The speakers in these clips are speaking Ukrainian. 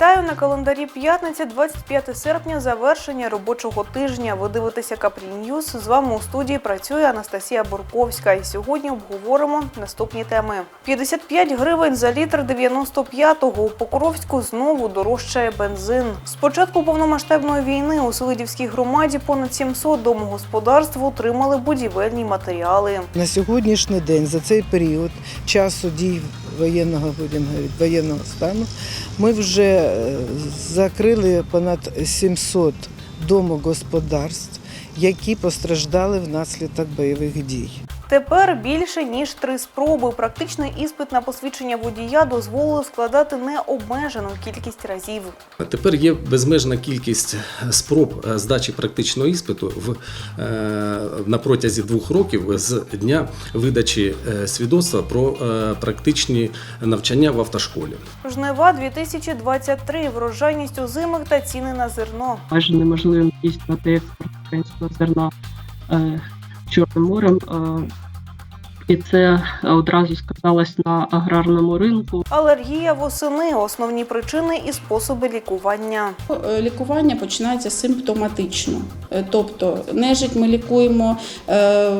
Вітаю на календарі п'ятниця, 25 серпня, завершення робочого тижня. Ви дивитеся Капрі Ньюз. З вами у студії працює Анастасія Бурковська. І сьогодні обговоримо наступні теми: 55 гривень за літр 95-го. У Покровську знову дорожчає бензин. З початку повномасштабної війни у Селидівській громаді понад 700 домогосподарств отримали будівельні матеріали. На сьогоднішній день за цей період часу дій воєнного будемо говорити, воєнного стану ми вже е, закрили понад 700 домогосподарств, які постраждали внаслідок бойових дій. Тепер більше ніж три спроби. Практичний іспит на посвідчення водія дозволили складати необмежену кількість разів. Тепер є безмежна кількість спроб е, здачі практичного іспиту в, е, на протязі двох років з дня видачі е, свідоцтва про практичні навчання в автошколі. Жнива 2023. Врожайність озимих та ціни на зерно. майже неможливим здійснювати експорт українського зерна Чорним морем. Е, і це одразу сказалось на аграрному ринку. Алергія восени основні причини і способи лікування. Е, Лікування починається симптоматично, Е, тобто нежить ми лікуємо, е,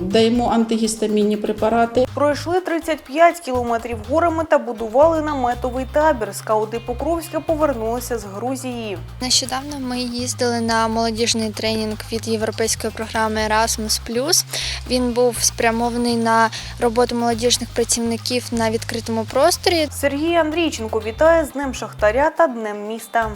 даємо антигістамінні препарати. Пройшли 35 кілометрів горами та будували наметовий табір. Скаути Покровська повернулися з Грузії. Нещодавно ми їздили на молодіжний тренінг від європейської програми Erasmus+. Він був спрямований на роботу молодіжних працівників на відкритому просторі. Сергій Андрійченко вітає з Днем Шахтаря та Днем міста.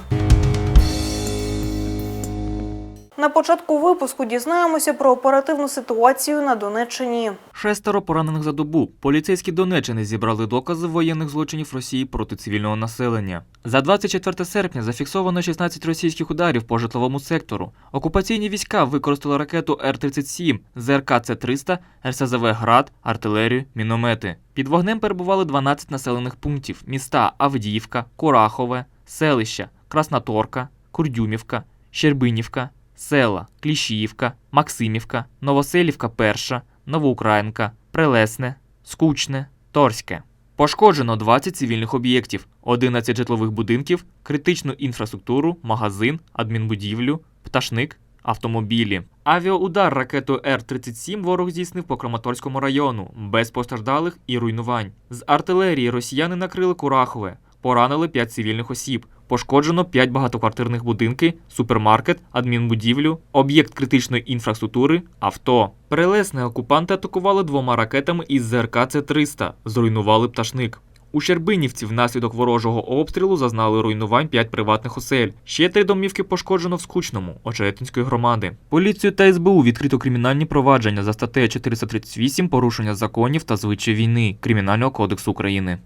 На початку випуску дізнаємося про оперативну ситуацію на Донеччині. Шестеро поранених за добу. Поліцейські Донеччини зібрали докази воєнних злочинів Росії проти цивільного населення. За 24 серпня зафіксовано 16 російських ударів по житловому сектору. Окупаційні війська використали ракету Р-37, ЗРК С-300, РСЗВ «Град», артилерію, міномети. Під вогнем перебували 12 населених пунктів: міста Авдіївка, Корахове, селища Краснаторка, Курдюмівка, Щербинівка, села Кліщіївка, Максимівка, Новоселівка Перша, Новоукраїнка, Прелесне, Скучне, Торське. Пошкоджено 20 цивільних об'єктів, 11 житлових будинків, критичну інфраструктуру, магазин, адмінбудівлю, пташник, автомобілі. Авіаудар ракетою Р-37 ворог здійснив по Краматорському району, без постраждалих і руйнувань. З артилерії росіяни накрили Курахове, поранили 5 цивільних осіб. Пошкоджено 5 багатоквартирних будинки, супермаркет, адмінбудівлю, об'єкт критичної інфраструктури, авто. Прелесне окупанти атакували двома ракетами із ЗРК С-300, зруйнували пташник. У Щербинівці внаслідок ворожого обстрілу зазнали руйнувань 5 приватних осель. Ще три домівки пошкоджено в Скучному, Очеретинської громади. Поліцію та СБУ відкрито кримінальні провадження за статтею 438 порушення законів та звичаї війни Кримінального кодексу України.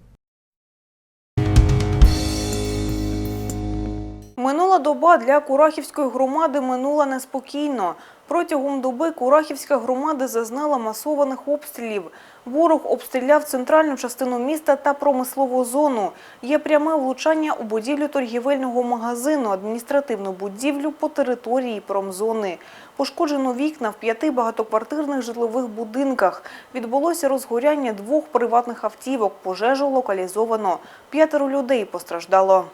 Доба для Курахівської громади минула неспокійно. Протягом доби Курахівська громада зазнала масованих обстрілів. Ворог обстріляв центральну частину міста та промислову зону. Є пряме влучання у будівлю торгівельного магазину, адміністративну будівлю по території промзони. Пошкоджено вікна в п'яти багатоквартирних житлових будинках. Відбулося розгоряння двох приватних автівок. Пожежу локалізовано. П'ятеро людей постраждало.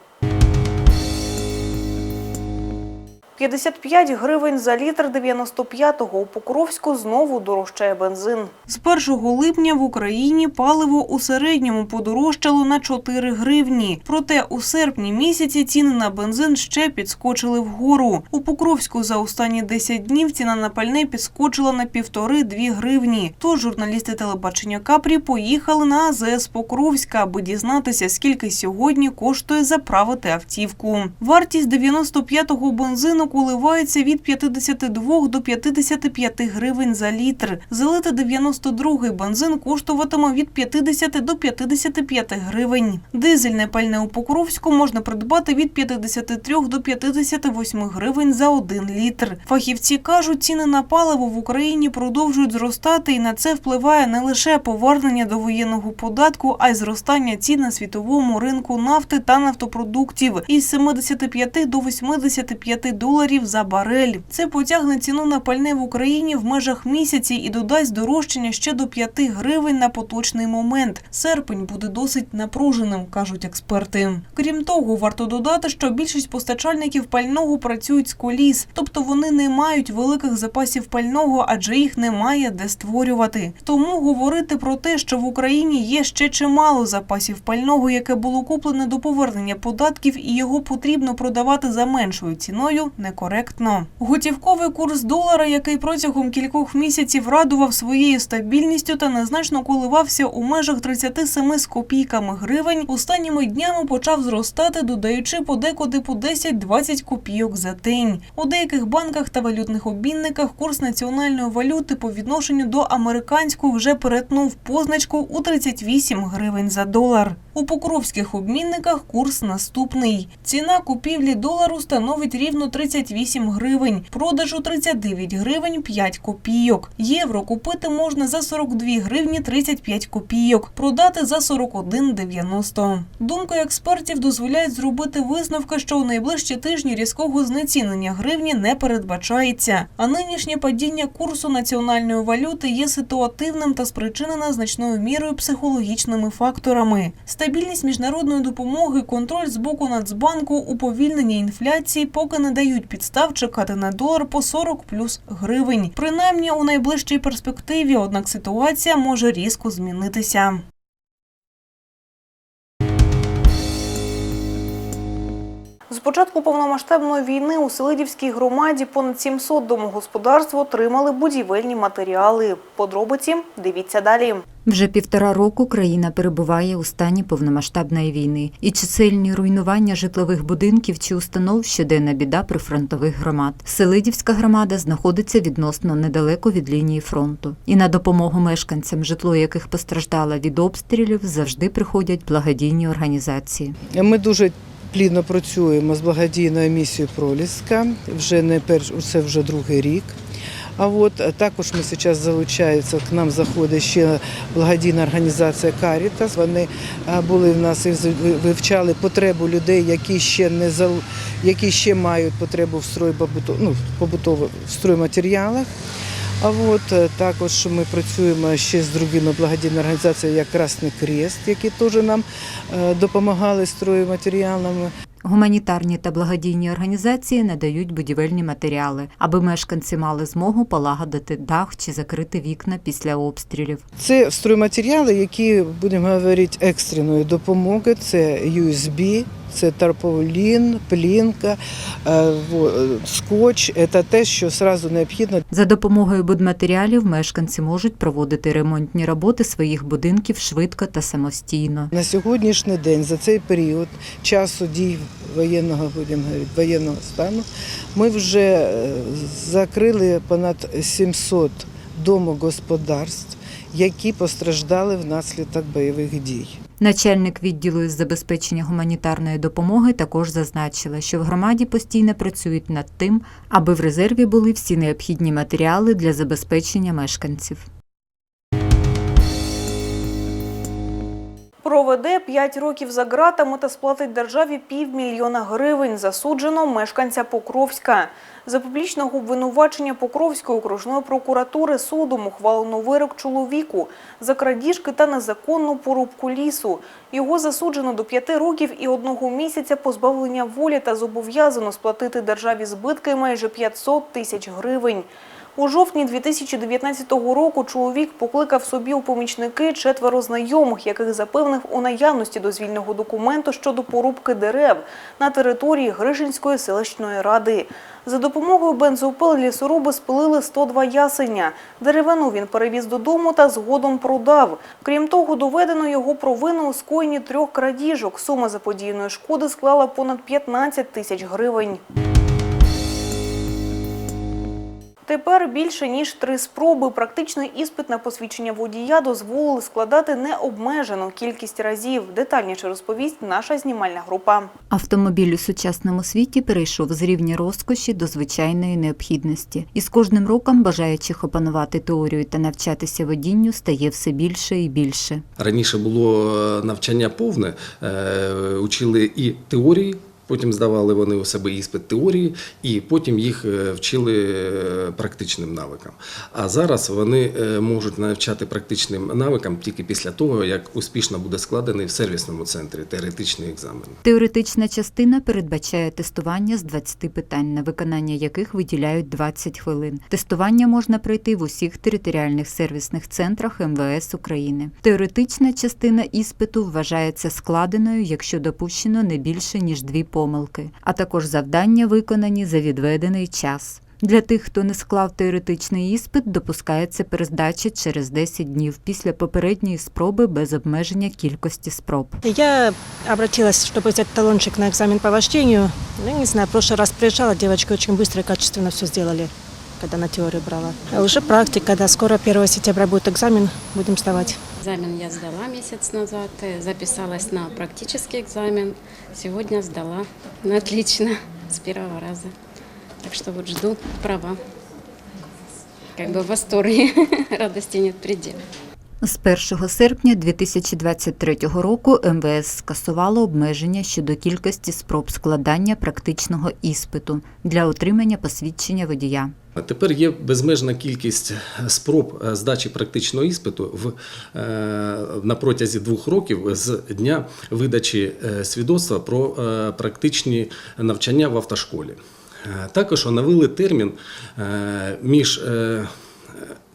55 гривень за літр 95-го. У Покровську знову дорожчає бензин. З 1 липня в Україні паливо у середньому подорожчало на 4 гривні. Проте у серпні місяці ціни на бензин ще підскочили вгору. У Покровську за останні 10 днів ціна на пальне підскочила на півтори-дві гривні. Тож журналісти телебачення Капрі поїхали на АЗС Покровська, аби дізнатися, скільки сьогодні коштує заправити автівку. Вартість 95-го бензину коливається від 52 до 55 гривень за літр. Залити 92-й бензин коштуватиме від 50 до 55 гривень. Дизельне пальне у Покровську можна придбати від 53 до 58 гривень за один літр. Фахівці кажуть, ціни на паливо в Україні продовжують зростати, і на це впливає не лише повернення до воєнного податку, а й зростання цін на світовому ринку нафти та нафтопродуктів із 75 до 85 доларів доларів за барель. Це потягне ціну на пальне в Україні в межах місяці і додасть дорожчання ще до 5 гривень на поточний момент. Серпень буде досить напруженим, кажуть експерти. Крім того, варто додати, що більшість постачальників пального працюють з коліс, тобто вони не мають великих запасів пального, адже їх немає де створювати. Тому говорити про те, що в Україні є ще чимало запасів пального, яке було куплене до повернення податків, і його потрібно продавати за меншою ціною, некоректно. Готівковий курс долара, який протягом кількох місяців радував своєю стабільністю та незначно коливався у межах 37 з копійками гривень, останніми днями почав зростати, додаючи подекуди по 10-20 копійок за день. У деяких банках та валютних обмінниках курс національної валюти по відношенню до американської вже перетнув позначку у 38 гривень за долар. У покровських обмінниках курс наступний. Ціна купівлі долару становить рівно 38 гривень, продажу 39 гривень 5 копійок. Євро купити можна за 42 гривні 35 копійок, продати за 41,90. Думка експертів дозволяють зробити висновки, що у найближчі тижні різкого знецінення гривні не передбачається. А нинішнє падіння курсу національної валюти є ситуативним та спричинене значною мірою психологічними факторами. Стабільність міжнародної допомоги, контроль з боку Нацбанку, уповільнення інфляції поки не дають підстав чекати на долар по 40 плюс гривень. Принаймні у найближчій перспективі, однак ситуація може різко змінитися. З початку повномасштабної війни у Селидівській громаді понад 700 домогосподарств отримали будівельні матеріали. Подробиці дивіться далі. Вже півтора року країна перебуває у стані повномасштабної війни, і чисельні руйнування житлових будинків чи установ щоденна біда прифронтових громад. Селидівська громада знаходиться відносно недалеко від лінії фронту, і на допомогу мешканцям, житло яких постраждало від обстрілів, завжди приходять благодійні організації. Ми дуже плідно працюємо з благодійною місією Проліска. Вже не перш, це вже другий рік. А от е, також ми зараз залучаються, к нам заходить ще благодійна організація Карітас. Вони були в нас і вивчали потребу людей, які ще не які ще мають потребу в стройбабуто- ну, побутово в стройматеріалах. А от е, також ми працюємо ще з другими благодійними організаціями, як Красний Крест, які теж нам е, допомагали з стройматеріалами. Гуманітарні та благодійні організації надають будівельні матеріали, аби мешканці мали змогу полагодити дах чи закрити вікна після обстрілів. Це стройматеріали, які будемо говорити екстреної допомоги. Це USB, це тарпаулін, плінка, е, е, скотч. Це те, що одразу необхідно За допомогою будматеріалів мешканці можуть проводити ремонтні роботи своїх будинків швидко та самостійно. На сьогоднішній день за цей період часу дій воєнного будемо говорити, воєнного стану ми вже е, закрили понад 700 домогосподарств, які постраждали внаслідок бойових дій. Начальник відділу із забезпечення гуманітарної допомоги також зазначила, що в громаді постійно працюють над тим, аби в резерві були всі необхідні матеріали для забезпечення мешканців. Проведе 5 років за ґратами та сплатить державі півмільйона гривень. Засуджено мешканця Покровська. За публічного обвинувачення Покровської окружної прокуратури судом ухвалено вирок чоловіку за крадіжки та незаконну порубку лісу. Його засуджено до 5 років і одного місяця позбавлення волі та зобов'язано сплатити державі збитки майже 500 тисяч гривень. У жовтні 2019 року чоловік покликав собі у помічники четверо знайомих, яких запевнив у наявності дозвільного документу щодо порубки дерев на території Гришинської селищної ради. За допомогою бензопил лісоруби спилили 102 ясеня. Деревину він перевіз додому та згодом продав. Крім того, доведено його провину у скоєнні трьох крадіжок. Сума заподіяної шкоди склала понад 15 тисяч гривень. Тепер більше ніж три спроби. Практичний іспит на посвідчення водія дозволили складати необмежену кількість разів. Детальніше розповість наша знімальна група. Автомобіль у сучасному світі перейшов з рівня розкоші до звичайної необхідності, і з кожним роком бажаючих опанувати теорію та навчатися водінню стає все більше і більше. Раніше було е, навчання повне, е, учили і теорії. Потім здавали вони у себе іспит теорії, і потім їх е, вчили е, практичним навикам. А зараз вони е, можуть навчати практичним навикам тільки після того, як успішно буде складений в сервісному центрі теоретичний екзамен. Теоретична частина передбачає тестування з 20 питань, на виконання яких виділяють 20 хвилин. Тестування можна пройти в усіх територіальних сервісних центрах МВС України. Теоретична частина іспиту вважається складеною, якщо допущено не більше ніж дві помилки, а також завдання виконані за відведений час. Для тих, хто не склав теоретичний іспит, допускається перездача через 10 днів після попередньої спроби без обмеження кількості спроб. Я обратилась, чтобы взять талончик на экзамен по вождению. Ну, не знаю, в прошлый раз приезжала, девочки очень быстро и качественно все сделали, когда на теорию брала. А уже практика, да, скоро 1 сентября будет экзамен, будем сдавать. Экзамен я сдала месяц назад, э, записалась на практический экзамен. Сегодня сдала на отлично с первого раза. Так что вот жду права. Как бы в восторге, радости нет предела. З 1 серпня 2023 року МВС скасувало обмеження щодо кількості спроб складання практичного іспиту для отримання посвідчення водія. Тепер є безмежна кількість спроб е, здачі практичного іспиту в, е, на протязі двох років з дня видачі е, свідоцтва про практичні навчання в автошколі. Також оновили термін між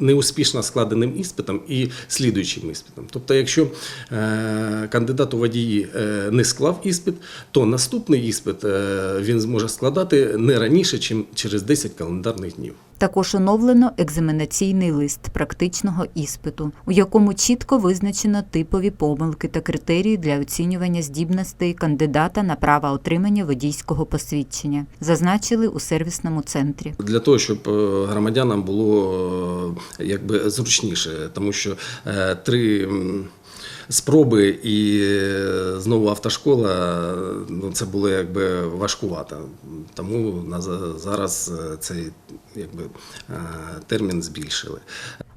неуспішно складеним іспитом і слідуючим іспитом. Тобто, якщо е, кандидат у водії е, не склав іспит, то наступний іспит е, він зможе складати не раніше, ніж через 10 календарних днів. Також оновлено екзаменаційний лист практичного іспиту, у якому чітко визначено типові помилки та критерії для оцінювання здібностей кандидата на право отримання водійського посвідчення, зазначили у сервісному центрі. Для того, щоб е, громадянам було е, якби зручніше, тому що е, три спроби і е, знову автошкола, ну це було якби важкувато. Тому зараз е, цей якби е, термін збільшили.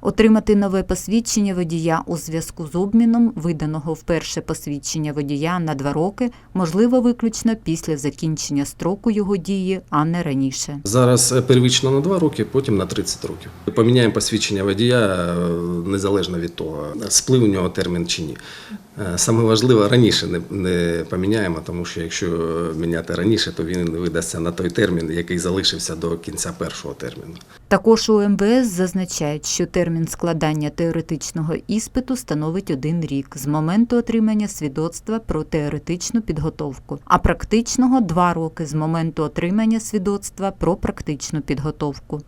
Отримати нове посвідчення водія у зв'язку з обміном виданого вперше посвідчення водія на два роки можливо виключно після закінчення строку його дії, а не раніше. Зараз е, первично на два роки, потім на 30 років. Поміняємо посвідчення водія е, незалежно від того, сплив у нього термін чи ні. Е, Саме важливе раніше не, не поміняємо, тому що якщо міняти раніше, то він видасться на той термін, який залишився до кінця першого терміну. Також у МВС зазначають, що термін складання теоретичного іспиту становить один рік з моменту отримання свідоцтва про теоретичну підготовку, а практичного два роки з моменту отримання свідоцтва про практичну підготовку.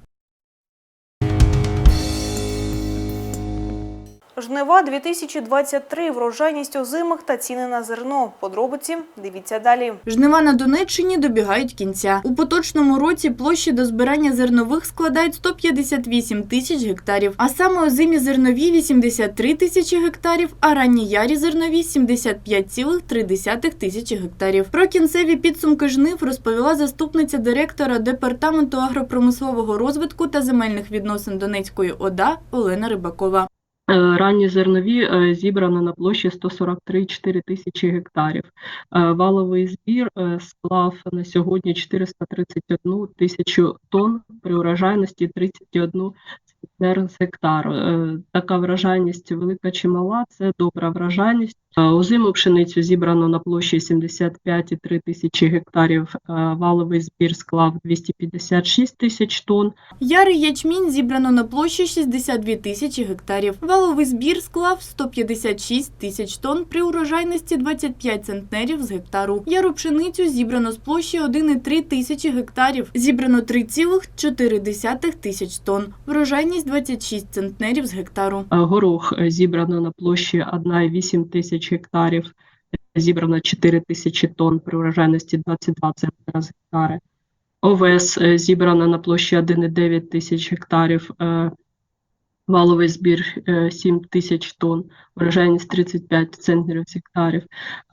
Жнива 2023. Врожайність озимих та ціни на зерно. Подробиці дивіться далі. Жнива на Донеччині добігають кінця. У поточному році площі до збирання зернових складають 158 тисяч гектарів, а саме озимі зернові 83 тисячі гектарів, а ранні ярі зернові 75,3 тисячі гектарів. Про кінцеві підсумки жнив розповіла заступниця директора департаменту агропромислового розвитку та земельних відносин Донецької ОДА Олена Рибакова. Е, Ранні зернові е, зібрано на площі 143,4 тисячі гектарів. Е, Валовий збір склав на сьогодні 431 тисячу тонн при урожайності 31 центнер з гектару. Е, Така врожайність велика чи мала – це добра врожайність. Е, Озиму пшеницю зібрано на площі 75,3 тисячі гектарів. Е, Валовий збір склав 256 тисяч тонн. Ярий ячмінь зібрано на площі 62 тисячі гектарів. Валовий збір склав 156 тисяч тонн при урожайності 25 центнерів з гектару. Яру пшеницю зібрано з площі 1,3 тисячі гектарів. Зібрано 3,4 тисяч тонн. Врожайність 26 центнерів з гектару. Е, Горох е, зібрано на площі 1,8 тисяч гектарів, е, зібрано 4 тисячі тонн при урожайності 22 центнера з гектара. Овес зібрано на площі 1,9 тисяч гектарів, Валовий збір е, 7 тисяч тонн, врожайність 35 центнерів з гектарів.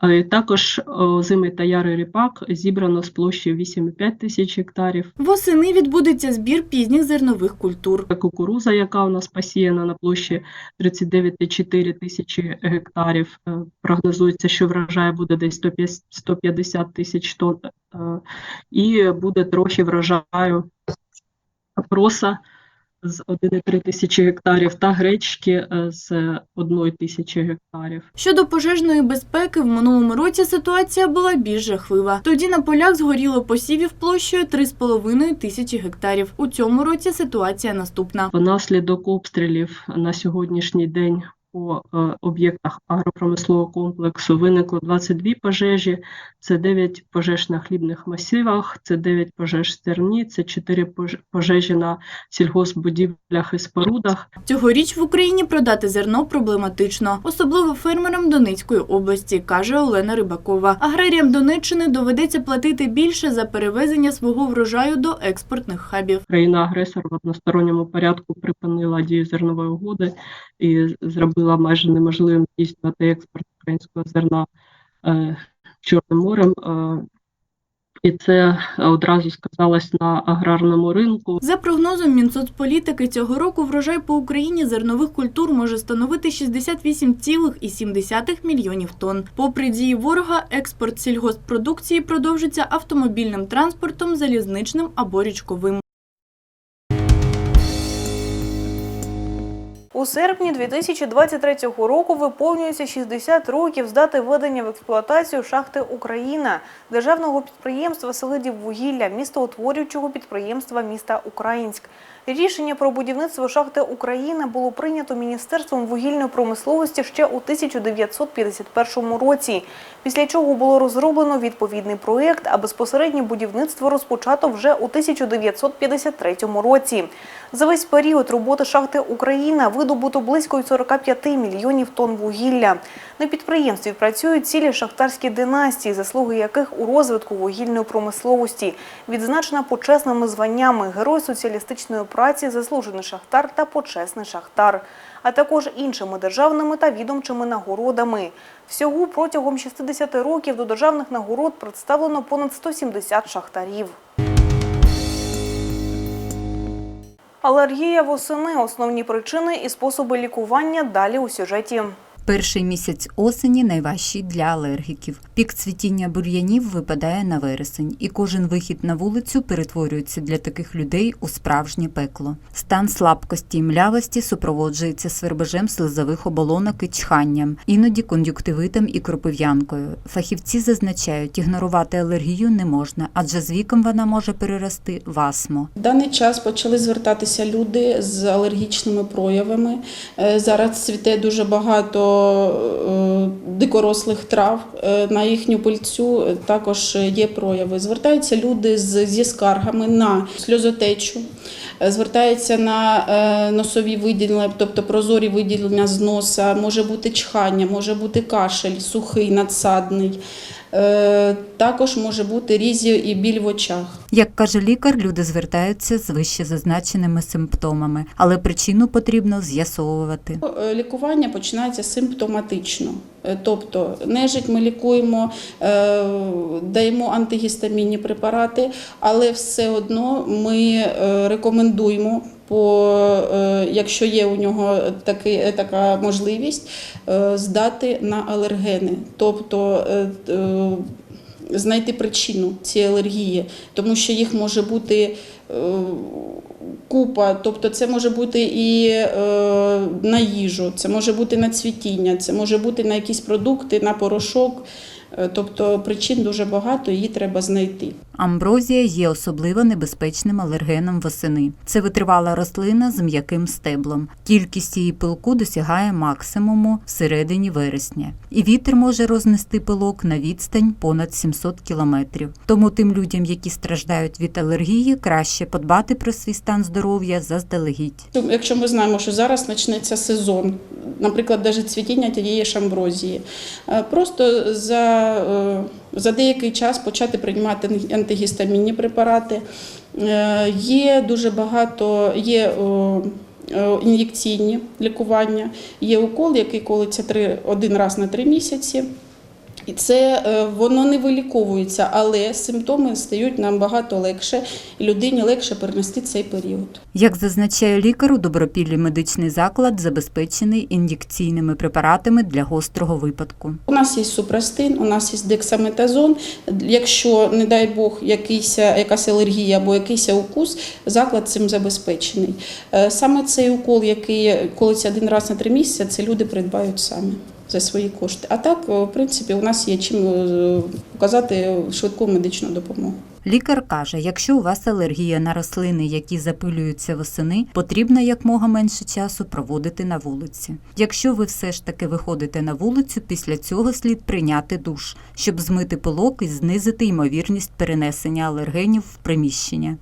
Е, Також озимий та ярий ріпак зібрано з площі 8,5 тисяч гектарів. Восени відбудеться збір пізніх зернових культур. Кукуруза, яка у нас посіяна на площі 39,4 тисячі гектарів. Е, Прогнозується, що врожай буде десь 150 150 тисяч тонн. Е, І буде трохи врожаю проса з 1,3 тисячі гектарів та гречки е, з 1 тисячі гектарів. Щодо пожежної безпеки, в минулому році ситуація була більш жахлива. Тоді на полях згоріло посівів площею 3,5 тисячі гектарів. У цьому році ситуація наступна. Внаслідок обстрілів на сьогоднішній день по е, об'єктах агропромислового комплексу виникло 22 пожежі, це 9 пожеж на хлібних масивах, це 9 пожеж в стерні, це 4 пож- пожежі на сільгоспбудівлях і спорудах. Цьогоріч в Україні продати зерно проблематично, особливо фермерам Донецької області, каже Олена Рибакова. Аграріям Донеччини доведеться платити більше за перевезення свого врожаю до експортних хабів. Країна-агресор в односторонньому порядку припинила дію зернової угоди і зробила майже неможливим здійснювати експорт українського зерна е, Чорним морем. Е, і це одразу сказалось на аграрному ринку. За прогнозом Мінсоцполітики, цього року врожай по Україні зернових культур може становити 68,7 мільйонів тонн. Попри дії ворога, експорт сільгосппродукції продовжиться автомобільним транспортом, залізничним або річковим. У серпні 2023 року виповнюється 60 років з дати введення в експлуатацію шахти Україна державного підприємства Селидіввугілля, містоутворюючого підприємства міста Українськ. Рішення про будівництво шахти Україна було прийнято Міністерством вугільної промисловості ще у 1951 році, після чого було розроблено відповідний проєкт, а безпосереднє будівництво розпочато вже у 1953 році. За весь період роботи шахти Україна видобуто близько 45 мільйонів тонн вугілля. На підприємстві працюють цілі шахтарські династії, заслуги яких у розвитку вугільної промисловості відзначена почесними званнями Герой соціалістичної праці, заслужений шахтар та почесний шахтар, а також іншими державними та відомчими нагородами. Всього протягом 60 років до державних нагород представлено понад 170 шахтарів. Алергія восени – основні причини і способи лікування далі у сюжеті. Перший місяць осені найважчий для алергіків. Пік цвітіння бур'янів випадає на вересень, і кожен вихід на вулицю перетворюється для таких людей у справжнє пекло. Стан слабкості і млявості супроводжується свербежем слизових оболонок і чханням, іноді кон'юктивитом і кропив'янкою. Фахівці зазначають, ігнорувати алергію не можна, адже з віком вона може перерости в астму. В даний час почали звертатися люди з алергічними проявами. Е, Зараз цвіте дуже багато дикорослих трав е, на їхню пильцю. е, Також є прояви. Звертаються люди зі скаргами на сльозотечу, е, звертаються на е, носові виділення, тобто прозорі виділення з носа, може бути чхання, може бути кашель, сухий, надсадний. Е, Також може бути різі і біль в очах. Як каже лікар, люди звертаються з вище зазначеними симптомами, але причину потрібно з'ясовувати. Е, Лікування починається симптоматично. Е, Тобто нежить ми лікуємо, даємо антигістамінні препарати, але все одно ми рекомендуємо, по, е, якщо є у нього таки, така можливість, е, здати на алергени. Тобто е, е, знайти причину цієї алергії, тому що їх може бути е, купа, тобто це може бути і е, на їжу, це може бути на цвітіння, це може бути на якісь продукти, на порошок. Е, Тобто причин дуже багато, її треба знайти. Амброзія є особливо небезпечним алергеном восени. Це витривала рослина з м'яким стеблом. Кількість її пилку досягає максимуму всередині вересня, і вітер може рознести пилок на відстань понад 700 кілометрів. Тому тим людям, які страждають від алергії, краще подбати про свій стан здоров'я заздалегідь. Якщо ми знаємо, що зараз почнеться сезон, наприклад, навіть цвітіння тієї ж амброзії, е, просто за, за деякий час почати приймати антигістамінні препарати. Е, Є дуже багато, є е, ін'єкційні лікування. Є укол, який колиться один раз на три місяці. І це е, воно не виліковується, але симптоми стають набагато легше, і людині легше перенести цей період. Як зазначає лікар, у Добропіллі медичний заклад забезпечений ін'єкційними препаратами для гострого випадку. У нас є супрастин, у нас є дексаметазон. Якщо, не дай Бог, якийсь, якась алергія або якийсь укус, заклад цим забезпечений. Е, Саме цей укол, який колиться один раз на три місяці, це люди придбають самі. За свої кошти. А так, в принципі, у нас є чим е, показати швидку медичну допомогу. Лікар каже, якщо у вас алергія на рослини, які запилюються восени, потрібно якмога менше часу проводити на вулиці. Якщо ви все ж таки виходите на вулицю, після цього слід прийняти душ, щоб змити пилок і знизити ймовірність перенесення алергенів в приміщення.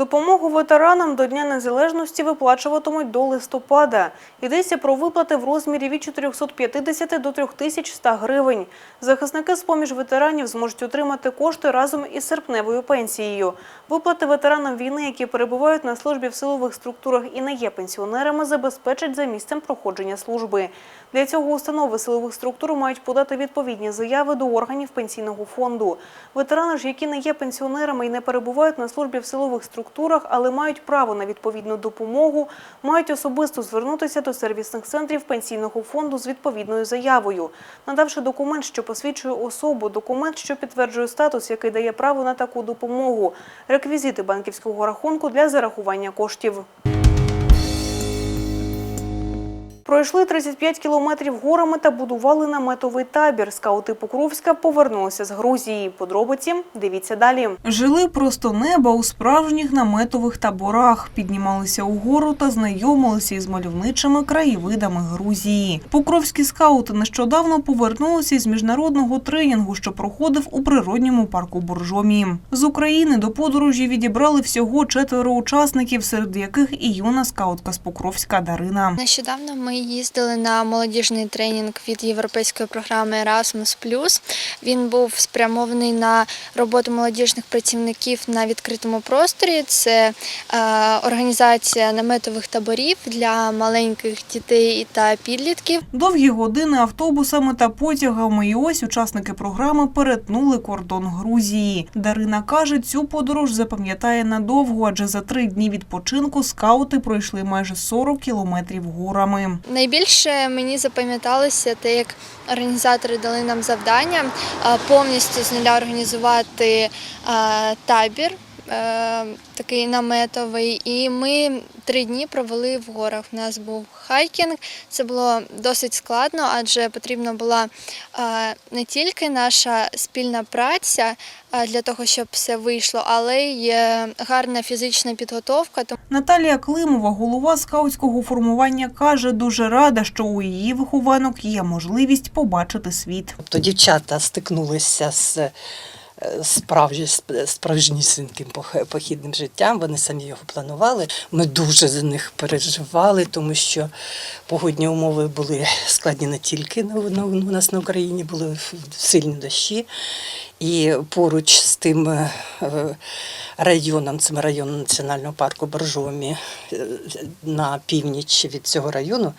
Допомогу ветеранам до Дня Незалежності виплачуватимуть до листопада. Йдеться про виплати в розмірі від 450 до 3100 гривень. Захисники з-поміж ветеранів зможуть отримати кошти разом із серпневою пенсією. Виплати ветеранам війни, які перебувають на службі в силових структурах і не є пенсіонерами, забезпечать за місцем проходження служби. Для цього установи силових структур мають подати відповідні заяви до органів пенсійного фонду. Ветерани ж, які не є пенсіонерами і не перебувають на службі в силових структурах, але мають право на відповідну допомогу, мають особисто звернутися до сервісних центрів пенсійного фонду з відповідною заявою, надавши документ, що посвідчує особу, документ, що підтверджує статус, який дає право на таку допомогу, реквізити банківського рахунку для зарахування коштів. Пройшли 35 кілометрів горами та будували наметовий табір. Скаути Покровська повернулися з Грузії. Подробиці дивіться далі. Жили просто неба у справжніх наметових таборах, піднімалися угору та знайомилися із мальовничими краєвидами Грузії. Покровські скаути нещодавно повернулися із міжнародного тренінгу, що проходив у природньому парку Боржомі. З України до подорожі відібрали всього четверо учасників, серед яких і юна скаутка з Покровська Дарина. Нещодавно ми їздили на молодіжний тренінг від європейської програми Erasmus+. Він був спрямований на роботу молодіжних працівників на відкритому просторі. Це е, організація наметових таборів для маленьких дітей та підлітків. Довгі години автобусами та потягами. І ось учасники програми перетнули кордон Грузії. Дарина каже, цю подорож запам'ятає надовго, адже за три дні відпочинку скаути пройшли майже 40 кілометрів горами. Найбільше мені запам'яталося те, як організатори дали нам завдання повністю з нуля організувати табір. Е, Такий наметовий, і ми три дні провели в горах. У нас був хайкінг. Це було досить складно, адже потрібна була е, не тільки наша спільна праця е, для того, щоб все вийшло, але й гарна фізична підготовка. Наталія Климова, голова скаутського формування, каже, дуже рада, що у її вихованок є можливість побачити світ. Тобто дівчата стикнулися з справжні, справжнісіньким пох- похідним життям, вони самі його планували. Ми дуже за них переживали, тому що погодні умови були складні не тільки на, на, у нас на Україні, були сильні дощі. І поруч з тим е, районом, цим районом національного парку Боржомі, е, на північ від цього району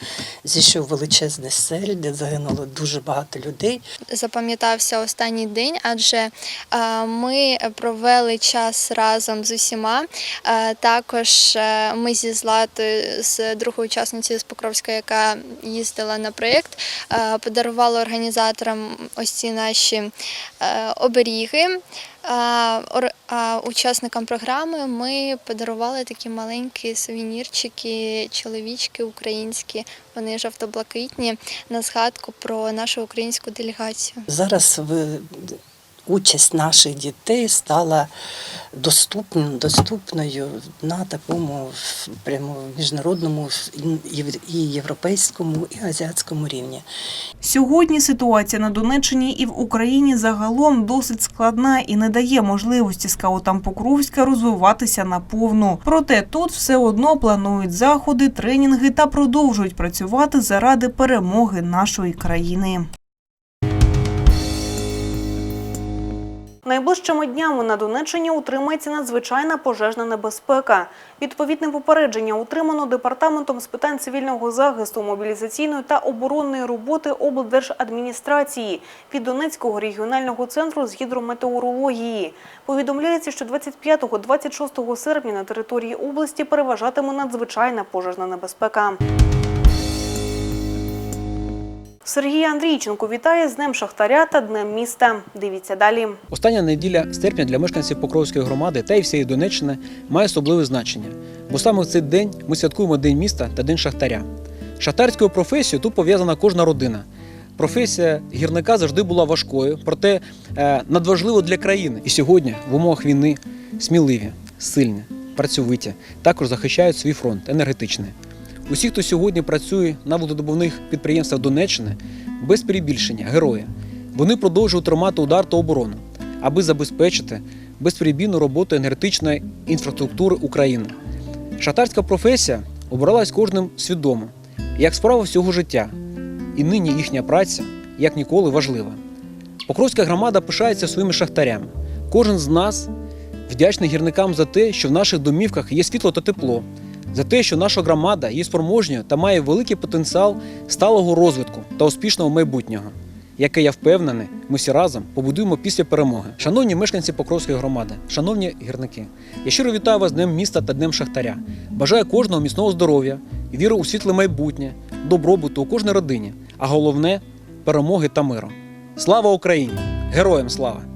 зійшов величезний сель, де загинуло дуже багато людей. запам'ятався останній день, адже е, ми провели час разом з усіма. Також ми зі Златою, з другою учасницею з Покровська, яка їздила на проєкт, подарували організаторам ось ці наші оберіги. А, ор- а учасникам програми ми подарували такі маленькі сувенірчики, чоловічки українські, вони жовто-блакитні, на згадку про нашу українську делегацію. Зараз в- участь наших дітей стала доступною, доступною на такому прямо міжнародному і європейському, і азіатському рівні. Сьогодні ситуація на Донеччині і в Україні загалом досить складна і не дає можливості скаутам Покровська розвиватися наповну. Проте тут все одно планують заходи, тренінги та продовжують працювати заради перемоги нашої країни. Найближчими днями на Донеччині утримається надзвичайна пожежна небезпека. Відповідне попередження утримано департаментом з питань цивільного захисту, мобілізаційної та оборонної роботи облдержадміністрації від Донецького регіонального центру з гідрометеорології. Повідомляється, що 25-26 серпня на території області переважатиме надзвичайна пожежна небезпека. Сергій Андрійченко вітає з Днем Шахтаря та Днем міста. Дивіться далі. Остання неділя серпня для мешканців Покровської громади та й всієї Донеччини має особливе значення, бо саме в цей день ми святкуємо День міста та День Шахтаря. Шахтарською професією тут пов'язана кожна родина. Професія гірника завжди була важкою, проте е, надважливо для країни. І сьогодні в умовах війни сміливі, сильні, працьовиті, також захищають свій фронт енергетичний. Усі, хто сьогодні працює на вододобувних підприємствах Донеччини, без перебільшення, герої. Вони продовжують тримати удар та оборону, аби забезпечити безперебійну роботу енергетичної інфраструктури України. Шахтарська професія обиралась кожним свідомо, як справа всього життя, і нині їхня праця як ніколи важлива. Покровська громада пишається своїми шахтарями. Кожен з нас вдячний гірникам за те, що в наших домівках є світло та тепло, за те, що наша громада є спроможньою та має великий потенціал сталого розвитку та успішного майбутнього, яке я впевнений, ми всі разом побудуємо після перемоги. Шановні мешканці Покровської громади, шановні гірники, я щиро вітаю вас Днем міста та Днем Шахтаря. Бажаю кожного міцного здоров'я, віри у світле майбутнє, добробуту у кожній родині, а головне перемоги та миру. Слава Україні! Героям слава!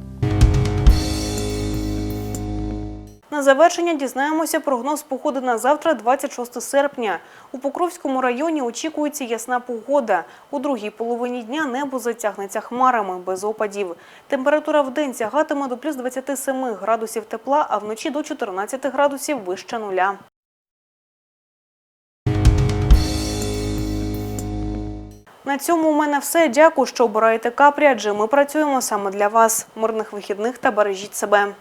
На завершення дізнаємося прогноз погоди на завтра, 26 серпня. У Покровському районі очікується ясна погода. У другій половині дня небо затягнеться хмарами, без опадів. Температура в день сягатиме до плюс 27 градусів тепла, а вночі до 14 градусів вище нуля. На цьому у мене все. Дякую, що обираєте капрі, адже ми працюємо саме для вас. Мирних вихідних та бережіть себе.